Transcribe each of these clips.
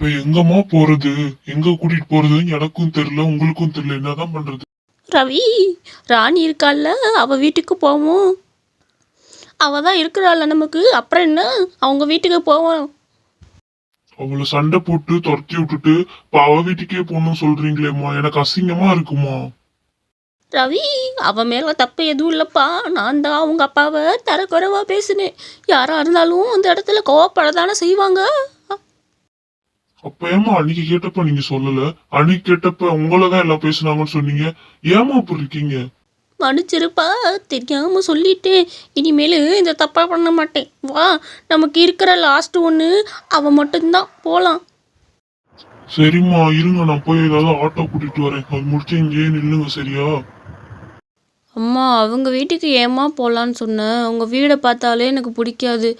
இப்ப எங்கம்மா போறது? எங்க கூட்டிட்டு போறது? எனக்கும் தெரியல உங்களுக்கும் தெரியல. என்னதான் பண்றது? ரவி ராணி இருக்கால்ல அவ வீட்டுக்கு போவோம். அவ தான் இருக்கிறாள்ல நமக்கு. அப்புறம் என்ன? அவங்க வீட்டுக்கு போவோம். அவளை சண்டை போட்டு துரத்தி விட்டுட்டு இப்ப அவ வீட்டுக்கே போகணும்னு சொல்றீங்களேம்மா. எனக்கு அசிங்கமா இருக்குமா? ரவி அவ மேல தப்பு எதுவும் இல்லப்பா. நான் தான் அவங்க அப்பாவை தரக்குறைவா பேசினேன். யாரா இருந்தாலும் அந்த இடத்துல கோவப்பட தானே செய்வாங்க. அப்ப ஏமா அன்னைக்கு கேட்டப்ப நீங்க சொல்லல? அன்னைக்கு கேட்டப்ப உங்களதான் எல்லாம் பேசுனாங்கன்னு சொன்னீங்க. ஏமா அப்படி இருக்கீங்க? மன்னிச்சிருப்பா தெரியாம சொல்லிட்டேன். இனிமேல் இந்த தப்பா பண்ண மாட்டேன். வா நமக்கு இருக்கிற லாஸ்ட் ஒன்று அவ மட்டும்தான். போலாம். சரிம்மா இருங்க நான் போய் ஏதாவது ஆட்டோ கூட்டிட்டு வரேன். அது முடிச்சு இங்கேயே நில்லுங்க சரியா? அம்மா அவங்க வீட்டுக்கு ஏம்மா போகலான்னு சொன்னேன் உங்கள் வீடை பார்த்தாலே எனக்கு பிடிக்காது.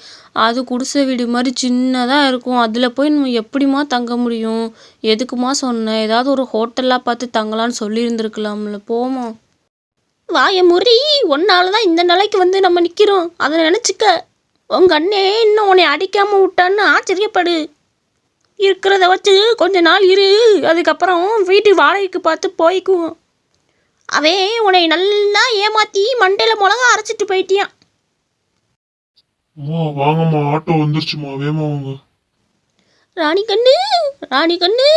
அது குடிசை வீடு மாதிரி சின்னதாக இருக்கும். அதில் போய் நம்ம எப்படிம்மா தங்க முடியும்? எதுக்குமா சொன்னேன் ஏதாவது ஒரு ஹோட்டலாக பார்த்து தங்கலான்னு சொல்லியிருந்துருக்கலாம்ல. போமா வாய முறி ஒன்னால தான் இந்த நிலைக்கு வந்து நம்ம நிற்கிறோம் அதை நினச்சிக்க. உங்கள் அண்ணே இன்னும் உன்னை அடிக்காமல் விட்டான்னு ஆச்சரியப்படு. இருக்கிறத வச்சு கொஞ்ச நாள் இரு. அதுக்கப்புறம் வீட்டு வாடகைக்கு பார்த்து போய்க்குவோம். அவன் உன்னை நல்லா ஏமாத்தி மண்டையில மிளகா அரைச்சிட்டு போயிட்டியான் அம்மா வாங்கம்மா ஆட்டோ வந்துருச்சுமா வேமா வாங்க. ராணி கண்ணு ராணி கண்ணு.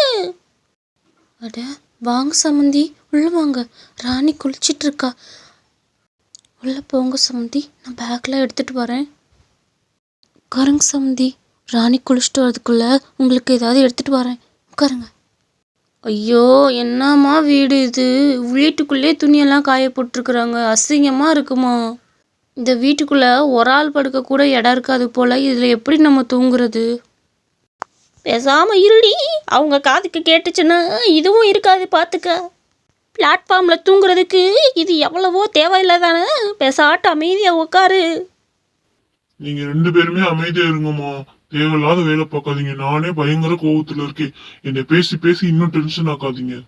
அட வாங்க சமந்தி உள்ள வாங்க. ராணி குளிச்சிட்டு இருக்கா உள்ள போங்க சமந்தி நான் பேக்கில் எடுத்துட்டு வரேன். உட்காருங்க சமந்தி. ராணி குளிச்சுட்டு வரதுக்குள்ள உங்களுக்கு ஏதாவது எடுத்துட்டு வரேன். உட்காருங்க. ஐயோ என்னம்மா வீடு இது? வீட்டுக்குள்ளே துணியெல்லாம் காய போட்டிருக்குறாங்க அசிங்கமாக இருக்குமா? இந்த வீட்டுக்குள்ளே ஒரு ஆள் படுக்க கூட இடம் இருக்காது போல். இதில் எப்படி நம்ம தூங்குறது? பேசாம இருடி. அவங்க காதுக்கு கேட்டுச்சுன்னா இதுவும் இருக்காது பார்த்துக்க பிளாட்ஃபார்மில் தூங்குறதுக்கு இது எவ்வளவோ தேவையில்லாதானே? பேசாட்டு அமைதியாக உட்காரு நீங்க ரெண்டு பேருமே அமைதியா இருங்கம்மா. தேவையில்லாத வேலை பார்க்காதீங்க. நானே பயங்கர கோவத்துல இருக்கேன். என்னை பேசி பேசி இன்னும் டென்ஷன் ஆக்காதீங்க.